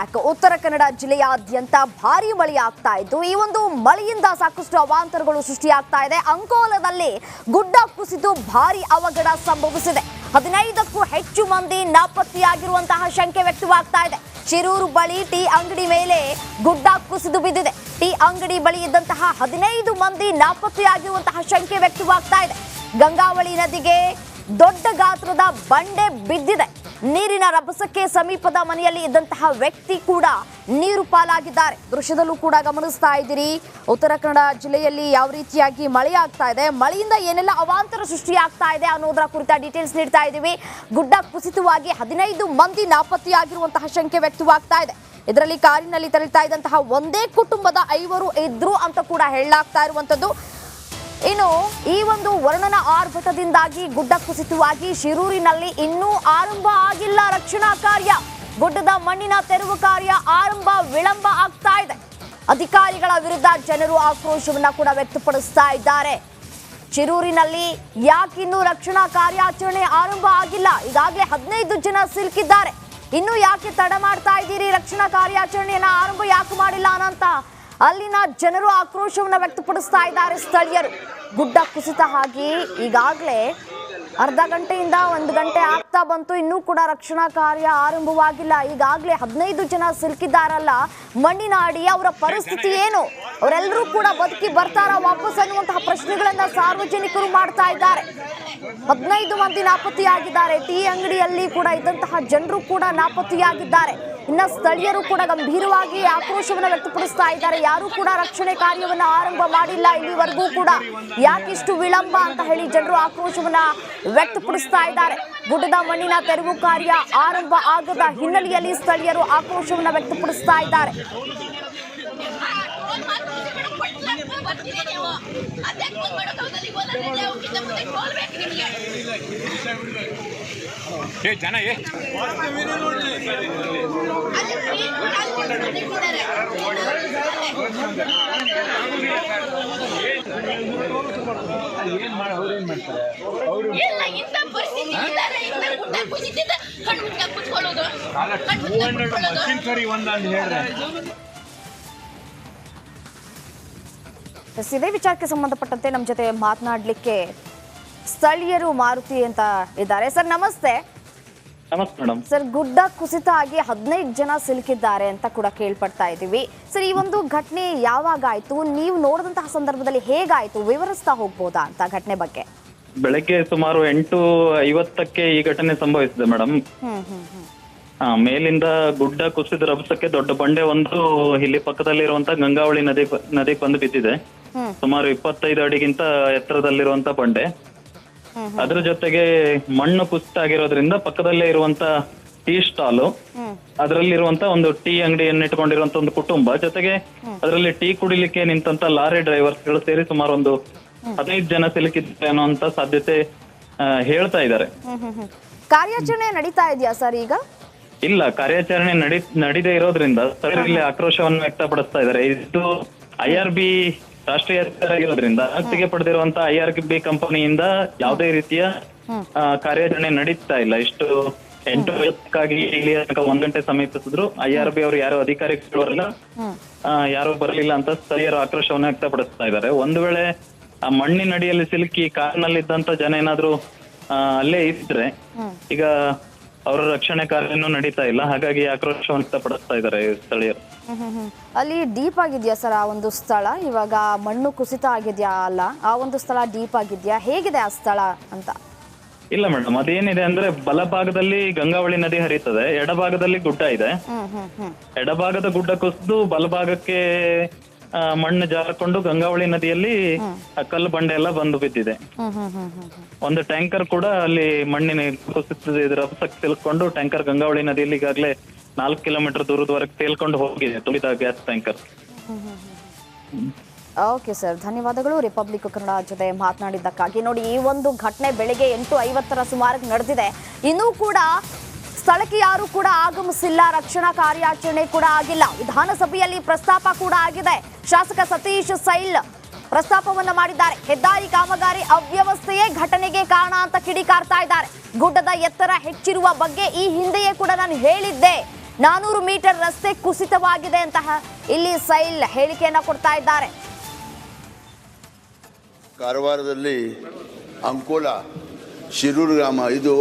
Back. Uttara Kannada ಜಿಲ್ಲೆಯಾದ್ಯಂತ ಭಾರಿ ಮಳೆ ಆಗ್ತಾ ಇದ್ದು, ಈ ಒಂದು ಮಳೆಯಿಂದ ಸಾಕಷ್ಟು ಅವಾಂತರಗಳು ಸೃಷ್ಟಿಯಾಗ್ತಾ ಇದೆ. ಅಂಕೋಲದಲ್ಲಿ ಗುಡ್ಡ ಕುಸಿದು ಭಾರಿ ಅವಘಡ ಸಂಭವಿಸಿದೆ. ಹದಿನೈದಕ್ಕೂ ಹೆಚ್ಚು ಮಂದಿ ನಾಪತ್ತೆಯಾಗಿರುವಂತಹ ಶಂಕೆ ವ್ಯಕ್ತವಾಗ್ತಾ ಇದೆ. ಶಿರೂರು ಬಳಿ ಟೀ ಅಂಗಡಿ ಮೇಲೆ ಗುಡ್ಡ ಕುಸಿದು ಬಿದ್ದಿದೆ. ಟೀ ಅಂಗಡಿ ಬಳಿ ಇದ್ದಂತಹ ಹದಿನೈದು ಮಂದಿ ನಾಪತ್ತೆಯಾಗಿರುವಂತಹ ಶಂಕೆ ವ್ಯಕ್ತವಾಗ್ತಾ ಇದೆ. ಗಂಗಾವಳಿ ನದಿಗೆ ದೊಡ್ಡ ಗಾತ್ರದ ಬಂಡೆ ಬಿದ್ದಿದೆ. ನೀರಿನ ರಭಸಕ್ಕೆ ಸಮೀಪದ ಮನೆಯಲ್ಲಿ ಇದ್ದಂತಹ ವ್ಯಕ್ತಿ ಕೂಡ ನೀರು ಪಾಲಾಗಿದ್ದಾರೆ. ದೃಶ್ಯದಲ್ಲೂ ಕೂಡ ಗಮನಿಸ್ತಾ ಇದ್ದೀರಿ. ಉತ್ತರ ಕನ್ನಡ ಜಿಲ್ಲೆಯಲ್ಲಿ ಯಾವ ರೀತಿಯಾಗಿ ಮಳೆ ಆಗ್ತಾ ಇದೆ, ಮಳೆಯಿಂದ ಏನೆಲ್ಲ ಅವಾಂತರ ಸೃಷ್ಟಿಯಾಗ್ತಾ ಇದೆ ಅನ್ನೋದರ ಕುರಿತ ಡೀಟೇಲ್ಸ್ ನೀಡ್ತಾ ಇದ್ದೀವಿ. ಗುಡ್ಡ ಕುಸಿತವಾಗಿ ಹದಿನೈದು ಮಂದಿ ನಾಪತ್ತೆಯಾಗಿರುವಂತಹ ಶಂಕೆ ವ್ಯಕ್ತವಾಗ್ತಾ ಇದೆ. ಇದರಲ್ಲಿ ಕಾರಿನಲ್ಲಿ ತೆರಳ್ತಾ ಇದ್ದಂತಹ ಒಂದೇ ಕುಟುಂಬದ ಐವರು ಇದ್ರು ಅಂತ ಕೂಡ ಹೇಳಲಾಗ್ತಾ ಇರುವಂತದ್ದು ಇನ್ನು ಈ ಒಂದು ವರ್ಣನ ಆರ್ಭಟದಿಂದಾಗಿ ಗುಡ್ಡ ಕುಸಿತವಾಗಿ ಶಿರೂರಿನಲ್ಲಿ ಇನ್ನೂ ಆರಂಭ ಆಗಿಲ್ಲ ರಕ್ಷಣಾ ಕಾರ್ಯ. ಗುಡ್ಡದ ಮಣ್ಣಿನ ತೆರವು ಕಾರ್ಯ ಆರಂಭ, ವಿಳಂಬ ಆಗ್ತಾ ಇದೆ. ಅಧಿಕಾರಿಗಳ ವಿರುದ್ಧ ಜನರು ಆಕ್ರೋಶವನ್ನ ಕೂಡ ವ್ಯಕ್ತಪಡಿಸ್ತಾ ಇದ್ದಾರೆ. ಶಿರೂರಿನಲ್ಲಿ ಯಾಕಿನ್ನೂ ರಕ್ಷಣಾ ಕಾರ್ಯಾಚರಣೆ ಆರಂಭ ಆಗಿಲ್ಲ. ಈಗಾಗಲೇ ಹದಿನೈದು ಜನ ಸಿಲುಕಿದ್ದಾರೆ. ಇನ್ನು ಯಾಕೆ ತಡ ಮಾಡ್ತಾ ಇದ್ದೀರಿ? ರಕ್ಷಣಾ ಕಾರ್ಯಾಚರಣೆಯನ್ನ ಆರಂಭ ಯಾಕೆ ಮಾಡಿಲ್ಲ ಅನ್ನಂತ ಅಲ್ಲಿನ ಜನರು ಆಕ್ರೋಶವನ್ನ ವ್ಯಕ್ತಪಡಿಸ್ತಾ ಇದ್ದಾರೆ ಸ್ಥಳೀಯರು. ಗುಡ್ಡ ಕುಸಿತ ಆಗಿ ಈಗಾಗಲೇ ಅರ್ಧ ಗಂಟೆಯಿಂದ ಒಂದು ಗಂಟೆ ಆಗ್ತಾ ಬಂತು. ಇನ್ನೂ ಕೂಡ ರಕ್ಷಣಾ ಕಾರ್ಯ ಆರಂಭವಾಗಿಲ್ಲ. ಈಗಾಗಲೇ ಹದಿನೈದು ಜನ ಸಿಲುಕಿದ್ದಾರಲ್ಲ. ಮಣ್ಣಿನ ಅಡಿ ಅವರ ಪರಿಸ್ಥಿತಿ ಏನು? ಅವರೆಲ್ಲರೂ ಕೂಡ ಬದುಕಿ ಬರ್ತಾರ ವಾಪಸ್ ಅನ್ನುವಂತಹ ಪ್ರಶ್ನೆಗಳನ್ನ ಸಾರ್ವಜನಿಕರು ಮಾಡ್ತಾ ಇದ್ದಾರೆ. ಹದಿನೈದು ಮಂದಿ ನಾಪತ್ತೆಯಾಗಿದ್ದಾರೆ. ಟೀ ಅಂಗಡಿಯಲ್ಲಿ ಕೂಡ ಇದ್ದಂತಹ ಜನರು ಕೂಡ ನಾಪತ್ತೆಯಾಗಿದ್ದಾರೆ. ಇನ್ನ ಸ್ಥಳೀಯರು ಕೂಡ ಗಂಭೀರವಾಗಿ ಆಕ್ರೋಶವನ್ನು ವ್ಯಕ್ತಪಡಿಸ್ತಾ ಇದ್ದಾರೆ. ಯಾರು ಕೂಡ ರಕ್ಷಣೆ ಕಾರ್ಯವನ್ನು ಆರಂಭ ಮಾಡಿಲ್ಲ. ಇಲ್ಲಿವರೆಗೂ ಕೂಡ ಯಾಕಿಷ್ಟು ವಿಳಂಬ ಅಂತ ಹೇಳಿ ಜನರು ಆಕ್ರೋಶವನ್ನ ವ್ಯಕ್ತಪಡಿಸ್ತಾ ಇದ್ದಾರೆ. ಗುಡ್ಡದ ಮಣ್ಣಿನ ತೆರವು ಕಾರ್ಯ ಆರಂಭ ಆಗದ ಹಿನ್ನೆಲೆಯಲ್ಲಿ ಸ್ಥಳೀಯರು ಆಕ್ರೋಶವನ್ನ ವ್ಯಕ್ತಪಡಿಸ್ತಾ ಇದ್ದಾರೆ. ಏ ಜನ ಏ ಏನ್ ಕಾಲ್ ಕೊಟ್ಟು ಮಾಡ್ತಾರೆ ಕಣ್ಣು ಕಣ್ಣು ಮುಚ್ಕೊಂಡು ಕುತ್ಕೊಳ್ಳೋದು ಮಷಿನ್ ಕರಿ ಒಂದಂದು ಹೇಳ್ರೆ ಎಸ್, ಇದೇ ವಿಚಾರಕ್ಕೆ ಸಂಬಂಧಪಟ್ಟಂತೆ ನಮ್ಮ ಜೊತೆ ಮಾತನಾಡಲಿಕ್ಕೆ ಸ್ಥಳೀಯರು ಮಾರುತಿ ಅಂತ ಇದ್ದಾರೆ. ಸರ್ ನಮಸ್ತೆ. ನಮಸ್ತೆ ಮೇಡಮ್. ಸರ್ ಗುಡ್ಡ ಕುಸಿತ ಆಗಿ ಹದಿನೈದು ಜನ ಸಿಲುಕಿದ್ದಾರೆ ಅಂತ ಕೂಡ ಕೇಳ್ಪಡ್ತಾ ಇದ್ದೀವಿ. ಸರ್ ಈ ಒಂದು ಘಟನೆ ಯಾವಾಗ ಆಯ್ತು? ನೀವು ನೋಡಿದಂತಹ ಸಂದರ್ಭದಲ್ಲಿ ಹೇಗಾಯ್ತು? ವಿವರಿಸ್ತಾ ಹೋಗ್ಬೋದಾ ಅಂತ ಘಟನೆ ಬಗ್ಗೆ? ಬೆಳಗ್ಗೆ ಸುಮಾರು ಎಂಟು ಐವತ್ತಕ್ಕೆ ಈ ಘಟನೆ ಸಂಭವಿಸಿದೆ ಮೇಡಮ್. ಮೇಲಿಂದ ಗುಡ್ಡ ಕುಸಿದ ರಭಸಕ್ಕೆ ದೊಡ್ಡ ಬಂಡೆ ಒಂದು ಇಲ್ಲಿ ಪಕ್ಕದಲ್ಲಿರುವಂತ ಗಂಗಾವಳಿ ನದಿ ನದಿ ಬಂದು ಬಿದ್ದಿದೆ. ಸುಮಾರು ಇಪ್ಪತ್ತೈದು ಅಡಿಗಿಂತ ಎತ್ತರದಲ್ಲಿರುವಂತ ಬಂಡೆ. ಅದ್ರ ಜೊತೆಗೆ ಮಣ್ಣು ಕುಸಿತ ಆಗಿರೋದ್ರಿಂದ ಪಕ್ಕದಲ್ಲೇ ಇರುವಂತ ಟೀ ಸ್ಟಾಲ್. ಅದರಲ್ಲಿ ಅದರಲ್ಲಿರುವಂತ ಒಂದು ಟೀ ಅಂಗಡಿಯನ್ನು ಇಟ್ಕೊಂಡಿರುವಂತ ಒಂದು ಕುಟುಂಬ. ಜೊತೆಗೆ ಅದರಲ್ಲಿ ಟೀ ಕುಡಿಲಿಕ್ಕೆ ನಿಂತಂತ ಲಾರಿ ಡ್ರೈವರ್ಸ್ಗಳು ಸೇರಿ ಸುಮಾರು ಒಂದು ಹದಿನೈದು ಜನ ಸಿಲುಕಿದ್ದಾರೆ ಅನ್ನುವಂತ ಸಾಧ್ಯತೆ ಹೇಳ್ತಾ ಇದ್ದಾರೆ. ಕಾರ್ಯಾಚರಣೆ ನಡೀತಾ ಇದೆಯಾ ಸರ್ ಈಗ? ಇಲ್ಲ ಕಾರ್ಯಾಚರಣೆ ನಡಿ ನಡೀದೇ ಇರೋದ್ರಿಂದ ಸ್ಥಳೀಯರಲ್ಲಿ ಆಕ್ರೋಶವನ್ನು ವ್ಯಕ್ತಪಡಿಸ್ತಾ ಇದ್ದಾರೆ. ಇದು ಐ ಆರ್ ಬಿ ರಾಷ್ಟ್ರೀಯ ಆಗಿರೋದ್ರಿಂದ ಅಗತ್ಯಗೆ ಪಡೆದಿರುವಂತ ಐ ಆರ್ ಬಿ ಕಂಪನಿಯಿಂದ ಯಾವುದೇ ರೀತಿಯ ಕಾರ್ಯಾಚರಣೆ ನಡೀತಾ ಇಲ್ಲ. ಇಷ್ಟು ಎಂಟು ಐವತ್ತಕ್ಕಾಗಿ ಇಲ್ಲಿ ಒಂದ್ ಗಂಟೆ ಸಮೀಪಿಸಿದ್ರು. ಐ ಆರ್ ಬಿ ಅವರು ಯಾರು ಅಧಿಕಾರಿಗಳು ಆ, ಯಾರು ಬರಲಿಲ್ಲ ಅಂತ ಸ್ಥಳೀಯರು ಆಕ್ರೋಶವನ್ನು ವ್ಯಕ್ತಪಡಿಸ್ತಾ ಇದ್ದಾರೆ. ಒಂದು ವೇಳೆ ಆ ಮಣ್ಣಿನಡಿಯಲ್ಲಿ ಸಿಲುಕಿ ಕಾರ್ನಲ್ಲಿದ್ದಂತ ಜನ ಏನಾದ್ರು ಅಲ್ಲೇ ಇದ್ರೆ ಈಗ ಅವರ ರಕ್ಷಣೆ ಕಾರ್ಯನೂ ನಡೀತಾ ಇಲ್ಲ. ಹಾಗಾಗಿ ಆಕ್ರೋಶ ವ್ಯಕ್ತಪಡಿಸ್ತಾ ಇದ್ದಾರೆ ಸ್ಥಳೀಯರು. ಅಲ್ಲಿ ಡೀಪ್ ಆಗಿದೆಯಾ ಸರ್ ಆ ಒಂದು ಸ್ಥಳ? ಇವಾಗ ಮಣ್ಣು ಕುಸಿತ ಆಗಿದೆಯಾ ಅಲ್ಲ? ಆ ಒಂದು ಸ್ಥಳ ಡೀಪ್ ಆಗಿದ್ಯಾ? ಹೇಗಿದೆ ಆ ಸ್ಥಳ ಅಂತ? ಇಲ್ಲ ಮೇಡಮ್ ಅದೇನಿದೆ ಅಂದ್ರೆ ಬಲಭಾಗದಲ್ಲಿ ಗಂಗಾವಳಿ ನದಿ ಹರಿತದೆ ಎಡಭಾಗದಲ್ಲಿ ಗುಡ್ಡ ಇದೆ. ಎಡಭಾಗದ ಗುಡ್ಡ ಕುಸಿದು ಬಲಭಾಗಕ್ಕೆ ಮಣ್ಣು ಜಾರಕೊಂಡು ಗಂಗಾವಳಿ ನದಿಯಲ್ಲಿ ಕಲ್ಲು ಬಂಡೆ ಎಲ್ಲ ಬಂದು ಬಿದ್ದಿದೆ. ಒಂದು ಟ್ಯಾಂಕರ್ ಕೂಡ ಅಲ್ಲಿ ಮಣ್ಣಿನ ಇದ್ರ ತಿಳ್ಕೊಂಡು ಟ್ಯಾಂಕರ್ ಗಂಗಾವಳಿ ನದಿಯಲ್ಲಿ ಈಗಾಗಲೇ ನಾಲ್ಕು ಕಿಲೋಮೀಟರ್ ದೂರದವರೆಗೆ ತೇಲ್ಕೊಂಡು ಹೋಗಿದೆ ತುಳಿದ ಗ್ಯಾಸ್ ಟ್ಯಾಂಕರ್. ಓಕೆ ಸರ್ ಧನ್ಯವಾದಗಳು. ರಿಪಬ್ಲಿಕ್ ಕನ್ನಡ ಜೊತೆ ಮಾತನಾಡಿದ್ದಕ್ಕಾಗಿ. ನೋಡಿ ಈ ಒಂದು ಘಟನೆ ಬೆಳಿಗ್ಗೆ ಎಂಟು ಐವತ್ತರ ಸುಮಾರಿಗೆ ನಡೆದಿದೆ. ಇನ್ನೂ ಕೂಡ ಸ್ಥಳಕ್ಕೆ ಯಾರು ಕೂಡ ಆಗಮಿಸಿಲ್ಲ. ರಕ್ಷಣಾ ಕಾರ್ಯಾಚರಣೆ ಕೂಡ ಆಗಿಲ್ಲ. ವಿಧಾನಸಭೆಯಲ್ಲಿ ಪ್ರಸ್ತಾಪ ಕೂಡ ಆಗಿದೆ. ಶಾಸಕ ಸತೀಶ್ ಸೈಲ್ ಪ್ರಸ್ತಾಪವನ್ನು ಮಾಡಿದ್ದಾರೆ. ಹೆದ್ದಾರಿ ಕಾಮಗಾರಿ ಅವ್ಯವಸ್ಥೆಯೇ ಘಟನೆಗೆ ಕಾರಣ ಅಂತ ಕಿಡಿಕಾರ್ತಾ ಇದ್ದಾರೆ. ಗುಡ್ಡದ ಎತ್ತರ ಹೆಚ್ಚಿರುವ ಬಗ್ಗೆ ಈ ಹಿಂದೆಯೇ ಕೂಡ ನಾನು ಹೇಳಿದ್ದೆ. ನಾನೂರು ಮೀಟರ್ ರಸ್ತೆ ಕುಸಿತವಾಗಿದೆ ಅಂತ ಇಲ್ಲಿ ಸೈಲ್ ಹೇಳಿಕೆಯನ್ನು ಕೊಡ್ತಾ ಇದ್ದಾರೆ. ಕಾರವಾರದಲ್ಲಿ ಅಂಕೋಲ ಶಿರೂರು ಗ್ರಾಮ. ಇದು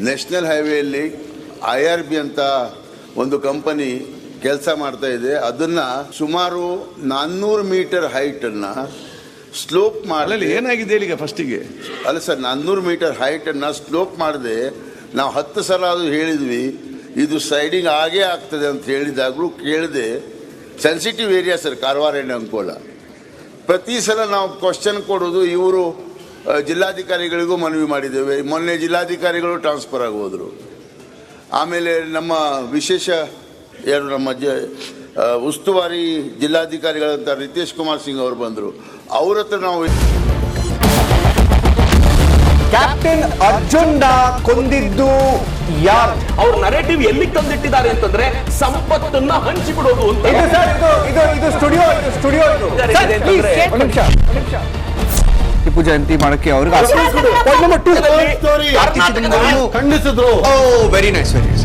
ನ್ಯಾಷನಲ್ ಹೈವೇಯಲ್ಲಿ ಐ ಆರ್ ಬಿ ಅಂತ ಒಂದು ಕಂಪನಿ ಕೆಲಸ ಮಾಡ್ತಾ ಇದೆ. ಅದನ್ನ ಸುಮಾರು ನಾನ್ನೂರು ಮೀಟರ್ ಹೈಟನ್ನು ಸ್ಲೋಪ್ ಮಾಡಲಿ ಏನಾಗಿದೆ ಈಗ ಫಸ್ಟಿಗೆ ಅಲ್ಲ ಸರ್ ನಾನ್ನೂರು ಮೀಟರ್ ಹೈಟನ್ನು ಸ್ಲೋಪ್ ಮಾಡಿದೆ. ನಾವು ಹತ್ತು ಸಲ ಅದು ಹೇಳಿದ್ವಿ. ಇದು ಸೈಡಿಂಗ್ ಆಗೇ ಆಗ್ತದೆ ಅಂತ ಹೇಳಿದಾಗಲೂ ಕೇಳಿದೆ. Sensitive area sir Karwar Ankola ಪ್ರತಿ ಸಲ ನಾವು ಕ್ವಶನ್ ಕೊಡೋದು ಇವರು ಜಿಲ್ಲಾಧಿಕಾರಿಗಳಿಗೂ ಮನವಿ ಮಾಡಿದ್ದೇವೆ. ಮೊನ್ನೆ ಜಿಲ್ಲಾಧಿಕಾರಿಗಳು ಟ್ರಾನ್ಸ್ಫರ್ ಆಗಿ ಹೋದರು ಆಮೇಲೆ ನಮ್ಮ ವಿಶೇಷ ಯಾರು ನಮ್ಮ ಜ ಉಸ್ತುವಾರಿ ಜಿಲ್ಲಾಧಿಕಾರಿಗಳಂತ ರಿತೇಶ್ ಕುಮಾರ್ ಸಿಂಗ್ ಅವರು ಬಂದರು. ಅವ್ರ ಹತ್ರ ನಾವು ಕ್ಯಾಪ್ಟನ್ ಅರ್ಜುನ್ ಕೊಂದಿದ್ದು ಯಾರು? ಅವ್ರ ನರೇಟಿವ್ ಎಲ್ಲಿ ತಂದಿಟ್ಟಿದ್ದಾರೆ ಅಂತಂದ್ರೆ ಸಂಪತ್ತನ್ನ ಹಂಚಿಬಿಡೋದು ಅಂತ. ಇದು ಸ್ಟುಡಿಯೋ ಇದು ಸ್ಟುಡಿಯೋ ನಿಮಿಷ ಒಂದ್ ನಿಮಿಷ. ಟಿಪ್ಪು ಜಯಂತಿ ಮಾಡಕ್ಕೆ ಅವ್ರಿಗೆ ಖಂಡಿಸಿದ್ರು. Oh very nice very nice